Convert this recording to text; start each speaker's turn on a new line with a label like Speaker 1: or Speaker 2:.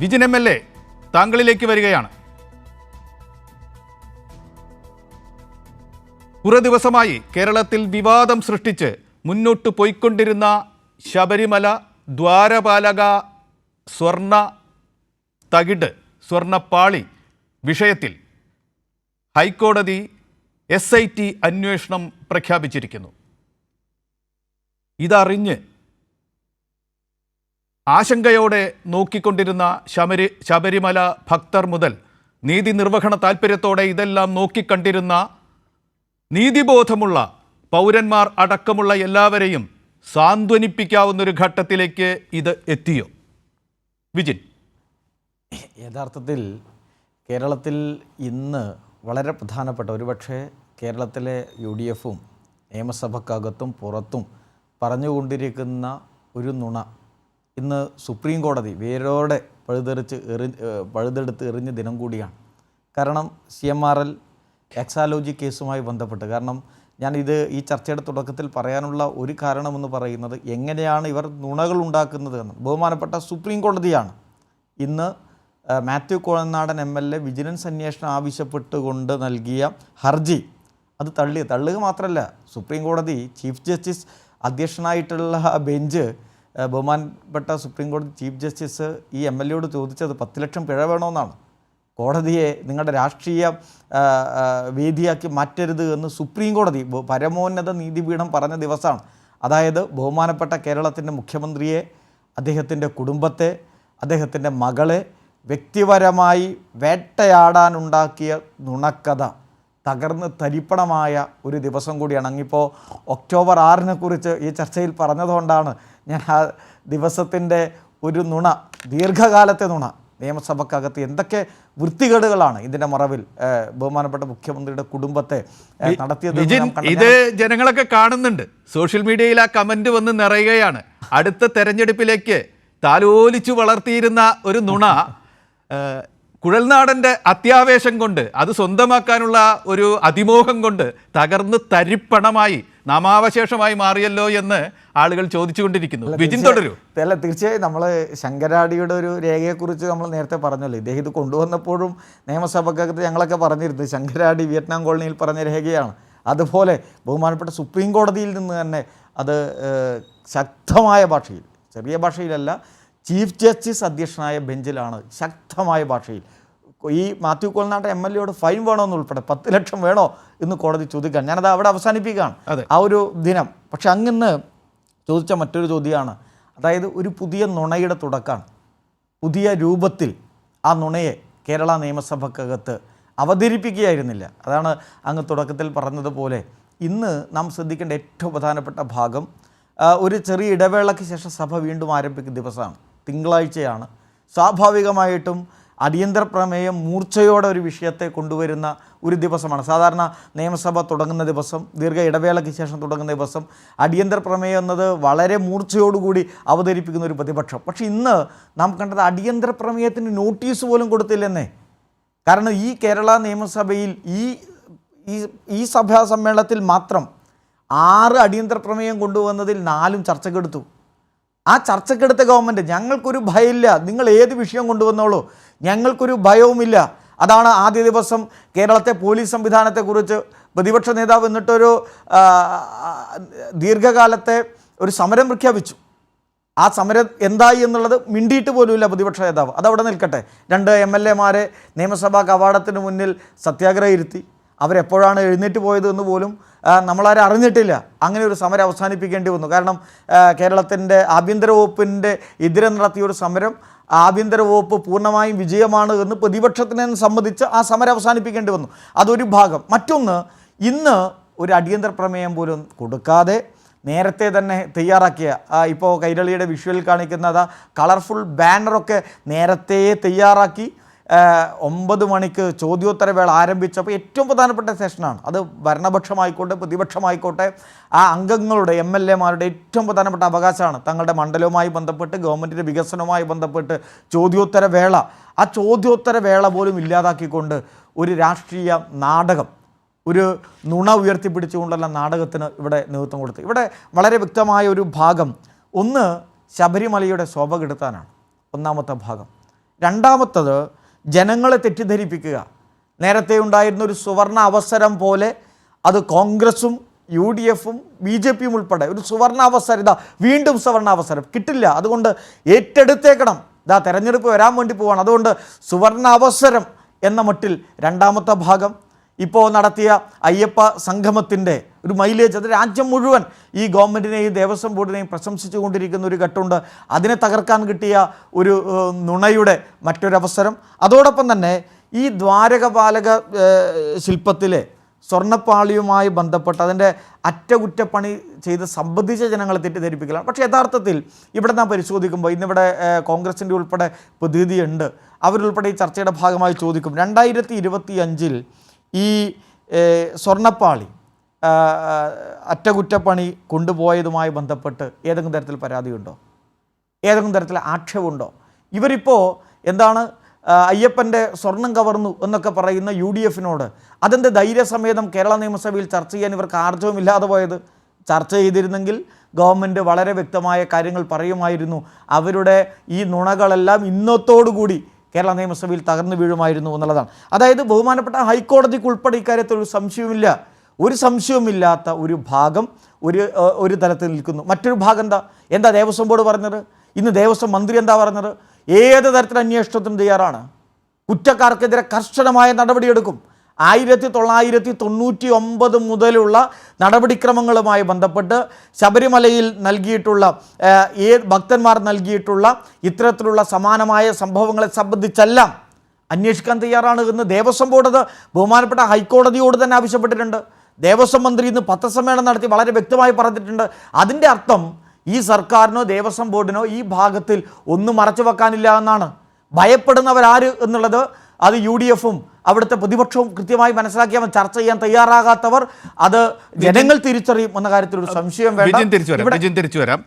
Speaker 1: Vijin M L A താങ്കളിലേക്ക് വരികയാണ്. കുറെ ദിവസമായി കേരളത്തിൽ വിവാദം സൃഷ്ടിച്ച് മുന്നോട്ട് പോയിക്കൊണ്ടിരുന്ന ശബരിമല ദ്വാരപാലക സ്വർണ തകിട് സ്വർണപ്പാളി വിഷയത്തിൽ ഹൈക്കോടതി എസ് ഐ ടി അന്വേഷണം പ്രഖ്യാപിച്ചിരിക്കുന്നു. ഇതറിഞ്ഞ് ആശങ്കയോടെ നോക്കിക്കൊണ്ടിരുന്ന ശബരി ശബരിമല ഭക്തർ മുതൽ നീതി നിർവഹണ താൽപ്പര്യത്തോടെ ഇതെല്ലാം നോക്കിക്കണ്ടിരുന്ന നീതിബോധമുള്ള പൗരന്മാർ അടക്കമുള്ള എല്ലാവരെയും സാന്ത്വനിപ്പിക്കാവുന്നൊരു ഘട്ടത്തിലേക്ക് ഇത് എത്തിയോ? വിജിൻ.
Speaker 2: യഥാർത്ഥത്തിൽ കേരളത്തിൽ ഇന്ന് വളരെ പ്രധാനപ്പെട്ട ഒരുപക്ഷെ കേരളത്തിലെ യു ഡി എഫും നിയമസഭക്കകത്തും പുറത്തും പറഞ്ഞുകൊണ്ടിരിക്കുന്ന ഒരു നുണ ഇന്ന് സുപ്രീം കോടതി വേരോടെ പഴുതെറിച്ച് എറി പഴുതെടുത്ത് എറിഞ്ഞ ദിനം കൂടിയാണ്. കാരണം C M R L Exalogic കേസുമായി ബന്ധപ്പെട്ട്. കാരണം ഞാൻ ഇത് ഈ ചർച്ചയുടെ തുടക്കത്തിൽ പറയാനുള്ള ഒരു കാരണമെന്ന് പറയുന്നത് എങ്ങനെയാണ് ഇവർ നുണകൾ ഉണ്ടാക്കുന്നത് എന്ന്. ബഹുമാനപ്പെട്ട സുപ്രീം കോടതിയാണ്. ഇന്ന് Mathew Kuzhalnadan M L A vigilance അന്വേഷണം ആവശ്യപ്പെട്ടുകൊണ്ട് നൽകിയ ഹർജി. അത് തള്ളി തള്ളുക മാത്രമല്ല സുപ്രീം കോടതി ചീഫ് ജസ്റ്റിസ് അധ്യക്ഷനായിട്ടുള്ള ബെഞ്ച് ബഹുമാനപ്പെട്ട സുപ്രീം കോടതി ചീഫ് ജസ്റ്റിസ് ഈ എം എൽ എയോട് ചോദിച്ചത് പത്ത് ലക്ഷം പിഴ വേണമെന്നാണ്. കോടതിയെ നിങ്ങളുടെ രാഷ്ട്രീയ വേദിയാക്കി മാറ്റരുത് എന്ന് സുപ്രീം കോടതി പരമോന്നത നീതിപീഠം പറഞ്ഞ ദിവസമാണ്. അതായത് ബഹുമാനപ്പെട്ട കേരളത്തിന്റെ മുഖ്യമന്ത്രിയെ അദ്ദേഹത്തിന്റെ കുടുംബത്തെ അദ്ദേഹത്തിന്റെ മകളെ വ്യക്തിപരമായി വേട്ടയാടാനുണ്ടാക്കിയ നുണക്കഥ തകർന്ന് തരിപ്പണമായ ഒരു ദിവസം കൂടിയാണ്. അങ്ങിപ്പോൾ ഒക്ടോബർ ആറിനെ കുറിച്ച് ഈ ചർച്ചയിൽ പറഞ്ഞതുകൊണ്ടാണ് ഞാൻ ആ ദിവസത്തിന്റെ ഒരു നുണ ദീർഘകാലത്തെ നുണ നിയമസഭക്കകത്ത് എന്തൊക്കെ വൃത്തികേടുകളാണ് ഇതിന്റെ മറവിൽ ബഹുമാനപ്പെട്ട മുഖ്യമന്ത്രിയുടെ കുടുംബത്തെ നടത്തിയത്
Speaker 1: ഇത് ജനങ്ങളൊക്കെ കാണുന്നുണ്ട്. സോഷ്യൽ മീഡിയയിൽ ആ കമന്റ് വന്ന് നിറയുകയാണ്. അടുത്ത തെരഞ്ഞെടുപ്പിലേക്ക് താലോലിച്ചു വളർത്തിയിരുന്ന ഒരു നുണ കുഴൽനാടന്റെ അത്യാവേശം കൊണ്ട് അത് സ്വന്തമാക്കാനുള്ള ഒരു അതിമോഹം കൊണ്ട് തകർന്ന് തരിപ്പണമായി നാമാവശേഷമായി മാറിയല്ലോ എന്ന് ആളുകൾ ചോദിച്ചുകൊണ്ടിരിക്കുന്നു. വിജിൻ തുടരൂ.
Speaker 2: അല്ല തീർച്ചയായും നമ്മൾ ശങ്കരാടിയുടെ ഒരു രേഖയെക്കുറിച്ച് നമ്മൾ നേരത്തെ പറഞ്ഞല്ലോ. ഇദ്ദേഹം ഇത് കൊണ്ടുവന്നപ്പോഴും നിയമസഭക്കകത്ത് ഞങ്ങളൊക്കെ പറഞ്ഞിരുന്നു. ശങ്കരാടി വിയറ്റ്നാം കോളനിയിൽ പറഞ്ഞ രേഖയാണ്. അതുപോലെ ബഹുമാനപ്പെട്ട സുപ്രീം കോടതിയിൽ നിന്ന് തന്നെ അത് ശക്തമായ ഭാഷയിൽ ചെറിയ ഭാഷയിലല്ല ചീഫ് ജസ്റ്റിസ് അധ്യക്ഷനായ ബെഞ്ചിലാണ് ശക്തമായ ഭാഷയിൽ ഈ മാത്യു കോൾനാട്ടെ എം എൽ എയോട് ഫൈൻ വേണോ എന്ന് ഉൾപ്പെടെ പത്ത് ലക്ഷം വേണോ എന്ന് കോടതി ചോദിക്കാൻ ഞാനത് അവിടെ അവസാനിപ്പിക്കുകയാണ്. ആ ഒരു ദിനം. പക്ഷെ അങ്ങിന്ന് ചോദിച്ച മറ്റൊരു ചോദ്യമാണ്. അതായത് ഒരു പുതിയ നുണയുടെ തുടക്കമാണ് പുതിയ രൂപത്തിൽ ആ നുണയെ കേരള നിയമസഭക്കകത്ത് അവതരിപ്പിക്കുകയായിരുന്നില്ല. അതാണ് അങ്ങ് തുടക്കത്തിൽ പറഞ്ഞതുപോലെ ഇന്ന് നാം ശ്രദ്ധിക്കേണ്ട ഏറ്റവും പ്രധാനപ്പെട്ട ഭാഗം ഒരു ചെറിയ ഇടവേളയ്ക്ക് ശേഷം സഭ വീണ്ടും ആരംഭിക്കുന്ന ദിവസമാണ്. തിങ്കളാഴ്ചയാണ്. സ്വാഭാവികമായിട്ടും അടിയന്തര പ്രമേയം മൂർച്ചയോടെ ഒരു വിഷയത്തെ കൊണ്ടുവരുന്ന ഒരു ദിവസമാണ്. സാധാരണ നിയമസഭ തുടങ്ങുന്ന ദിവസം ദീർഘ ഇടവേളയ്ക്ക് ശേഷം തുടങ്ങുന്ന ദിവസം അടിയന്തര പ്രമേയം എന്നത് വളരെ മൂർച്ചയോടുകൂടി അവതരിപ്പിക്കുന്ന ഒരു പ്രതിപക്ഷം. പക്ഷേ ഇന്ന് നാം കണ്ടത് അടിയന്തര പ്രമേയത്തിന് നോട്ടീസ് പോലും കൊടുത്തില്ലെന്നേ. കാരണം ഈ കേരള നിയമസഭയിൽ ഈ ഈ സഭാ സമ്മേളനത്തിൽ മാത്രം ആറ് അടിയന്തര പ്രമേയം കൊണ്ടുവന്നതിൽ നാലും ചർച്ചക്കെടുത്തു ആ ചർച്ചക്കെടുത്ത ഗവൺമെന്റ് ഞങ്ങൾക്കൊരു ഭയമില്ല. നിങ്ങൾ ഏത് വിഷയം കൊണ്ടുവന്നോളൂ. ഞങ്ങൾക്കൊരു ഭയവുമില്ല. അതാണ് ആദ്യ ദിവസം കേരളത്തെ പോലീസ് സംവിധാനത്തെക്കുറിച്ച് പ്രതിപക്ഷ നേതാവ് എന്നിട്ടൊരു ദീർഘകാലത്തെ ഒരു സമരം പ്രഖ്യാപിച്ചു. ആ സമരം എന്തായി എന്നുള്ളത് മിണ്ടിയിട്ട് പോലുമില്ല പ്രതിപക്ഷ നേതാവ്. അതവിടെ നിൽക്കട്ടെ. രണ്ട് എം എൽ എമാരെ നിയമസഭാ കവാടത്തിന് മുന്നിൽ സത്യാഗ്രഹം ഇരുത്തി. അവരെപ്പോഴാണ് എഴുന്നേറ്റ് പോയത് എന്ന് പോലും നമ്മളാരും അറിഞ്ഞിട്ടില്ല. അങ്ങനെ ഒരു സമരം അവസാനിപ്പിക്കേണ്ടി വന്നു. കാരണം കേരളത്തിന്റെ ആഭ്യന്തര വകുപ്പിന്റെ എതിരെ നടത്തിയ ഒരു സമരം ആഭ്യന്തര വകുപ്പ് പൂർണമായും വിജയമാണ് എന്ന് പ്രതിപക്ഷത്തിനെ സംബന്ധിച്ച് ആ സമരം അവസാനിപ്പിക്കേണ്ടി വന്നു. അതൊരു ഭാഗം. മറ്റൊന്ന് ഇന്ന് ഒരു അടിയന്തര പ്രമേയം പോലും കൊടുക്കാതെ നേരത്തെ തന്നെ തയ്യാറാക്കിയ ഇപ്പോൾ കൈരളിയുടെ വിഷ്വൽ കാണിക്കുന്നത് കളർഫുൾ ബാനറൊക്കെ നേരത്തെ തയ്യാറാക്കി ഒമ്പത് മണിക്ക് ചോദ്യോത്തരവേള ആരംഭിച്ചപ്പോൾ ഏറ്റവും പ്രധാനപ്പെട്ട സെഷനാണ് അത് ഭരണപക്ഷമായിക്കോട്ടെ പ്രതിപക്ഷമായിക്കോട്ടെ ആ അംഗങ്ങളുടെ എം എൽ എമാരുടെ ഏറ്റവും പ്രധാനപ്പെട്ട അവകാശമാണ്. തങ്ങളുടെ മണ്ഡലവുമായി ബന്ധപ്പെട്ട് ഗവൺമെന്റിന്റെ വികസനവുമായി ബന്ധപ്പെട്ട് ചോദ്യോത്തരവേള. ആ ചോദ്യോത്തരവേള പോലും ഇല്ലാതാക്കിക്കൊണ്ട് ഒരു രാഷ്ട്രീയ നാടകം ഒരു നുണ ഉയർത്തിപ്പിടിച്ചുകൊണ്ടുള്ള നാടകത്തിന് ഇവിടെ നേതൃത്വം കൊടുത്തു. ഇവിടെ വളരെ വ്യക്തമായ ഒരു ഭാഗം. ഒന്ന് ശബരിമലയുടെ ശോഭ കെടുത്താനാണ്. ഒന്നാമത്തെ ഭാഗം. രണ്ടാമത്തത് ജനങ്ങളെ തെറ്റിദ്ധരിപ്പിക്കുക. നേരത്തെ ഉണ്ടായിരുന്ന ഒരു സുവർണ അവസരം പോലെ അത് കോൺഗ്രസും യു ഡി എഫും ബി ജെ പിയും ഉൾപ്പെടെ ഒരു സുവർണ അവസരം ഇതാ വീണ്ടും സുവർണ അവസരം കിട്ടില്ല. അതുകൊണ്ട് ഏറ്റെടുത്തേക്കണം. ഇതാ തെരഞ്ഞെടുപ്പ് വരാൻ വേണ്ടി പോവാണ്. അതുകൊണ്ട് സുവർണ അവസരം എന്ന മട്ടിൽ രണ്ടാമത്തെ ഭാഗം ഇപ്പോൾ നടത്തിയ അയ്യപ്പ സംഗമത്തിന്റെ ഒരു മൈലേജ് അത് രാജ്യം മുഴുവൻ ഈ ഗവൺമെന്റിനെയും ദേവസ്വം ബോർഡിനെയും പ്രശംസിച്ചു കൊണ്ടിരിക്കുന്ന ഒരു ഘട്ടമുണ്ട്. അതിനെ തകർക്കാൻ കിട്ടിയ ഒരു നുണയുടെ മറ്റൊരവസരം അതോടൊപ്പം തന്നെ ഈ ദ്വാരകപാലക ശില്പത്തിലെ സ്വർണപ്പാളിയുമായി ബന്ധപ്പെട്ട് അതിന്റെ അറ്റകുറ്റപ്പണി ചെയ്ത് സംബന്ധിച്ച ജനങ്ങളെ തെറ്റിദ്ധരിപ്പിക്കലാണ്. പക്ഷേ യഥാർത്ഥത്തിൽ ഇവിടെ നാം പരിശോധിക്കുമ്പോൾ ഇന്നിവിടെ കോൺഗ്രസിന്റെ ഉൾപ്പെടെ പ്രതിനിധിയുണ്ട്. അവരുൾപ്പെടെ ഈ ചർച്ചയുടെ ഭാഗമായി ചോദിക്കും. രണ്ടായിരത്തി ഇരുപത്തി അഞ്ചിൽ ഈ സ്വർണപ്പാളി അറ്റകുറ്റപ്പണി കൊണ്ടുപോയതുമായി ബന്ധപ്പെട്ട് ഏതെങ്കിലും തരത്തിൽ പരാതിയുണ്ടോ? ഏതെങ്കിലും തരത്തിൽ ആക്ഷേപമുണ്ടോ? ഇവരിപ്പോൾ എന്താണ് അയ്യപ്പന്റെ സ്വർണം കവർന്നു എന്നൊക്കെ പറയുന്ന യു ഡി എഫിനോട് അതെന്ത് ധൈര്യസമേതം കേരള നിയമസഭയിൽ ചർച്ച ചെയ്യാൻ ഇവർക്ക് ആർജവമില്ലാതെ പോയത്? ചർച്ച ചെയ്തിരുന്നെങ്കിൽ ഗവൺമെന്റ് വളരെ വ്യക്തമായ കാര്യങ്ങൾ പറയുമായിരുന്നു. അവരുടെ ഈ നുണകളെല്ലാം ഇന്നത്തോടുകൂടി കേരള നിയമസഭയിൽ തകർന്നു വീഴുമായിരുന്നു എന്നുള്ളതാണ്. അതായത് ബഹുമാനപ്പെട്ട ഹൈക്കോടതിക്ക് ഉൾപ്പെടെ ഇക്കാര്യത്തിൽ ഒരു സംശയവുമില്ല. ഒരു സംശയവുമില്ലാത്ത ഒരു ഭാഗം ഒരു ഒരു തലത്തിൽ നിൽക്കുന്നു. മറ്റൊരു ഭാഗം എന്താ? എന്താ ദേവസ്വം ബോർഡ് പറഞ്ഞത്? ഇന്ന് ദേവസ്വം മന്ത്രി എന്താ പറഞ്ഞത്? ഏത് തരത്തിൽ അന്വേഷണത്തിനും തയ്യാറാണ്? കുറ്റക്കാർക്കെതിരെ കർശനമായ നടപടിയെടുക്കും. ആയിരത്തി തൊള്ളായിരത്തി തൊണ്ണൂറ്റി ഒമ്പത് മുതലുള്ള നടപടിക്രമങ്ങളുമായി ബന്ധപ്പെട്ട് ശബരിമലയിൽ നൽകിയിട്ടുള്ള ഏ ഭക്തന്മാർ നൽകിയിട്ടുള്ള ഇത്തരത്തിലുള്ള സമാനമായ സംഭവങ്ങളെ സംബന്ധിച്ചെല്ലാം അന്വേഷിക്കാൻ തയ്യാറാണ് എന്ന് ദേവസ്വം ബോർഡ് ബഹുമാനപ്പെട്ട ഹൈക്കോടതിയോട് തന്നെ ആവശ്യപ്പെട്ടിട്ടുണ്ട്. ദേവസ്വം മന്ത്രി ഇന്ന് പത്രസമ്മേളനം നടത്തി വളരെ വ്യക്തമായി പറഞ്ഞിട്ടുണ്ട്. അതിന്റെ അർത്ഥം ഈ സർക്കാരിനോ ദേവസ്വം ബോർഡിനോ ഈ ഭാഗത്തിൽ ഒന്നും മറച്ചു വെക്കാനില്ല എന്നാണ്. ഭയപ്പെടുന്നവരാര് എന്നുള്ളത് അത് യു ഡി എഫും അവിടുത്തെ പ്രതിപക്ഷവും കൃത്യമായി മനസ്സിലാക്കിയാൽ. ചർച്ച ചെയ്യാൻ തയ്യാറാകാത്തവർ അത് ജനങ്ങൾ തിരിച്ചറിയും എന്ന കാര്യത്തിൽ ഒരു സംശയം
Speaker 1: വേണം വരാം തിരിച്ചു വരാം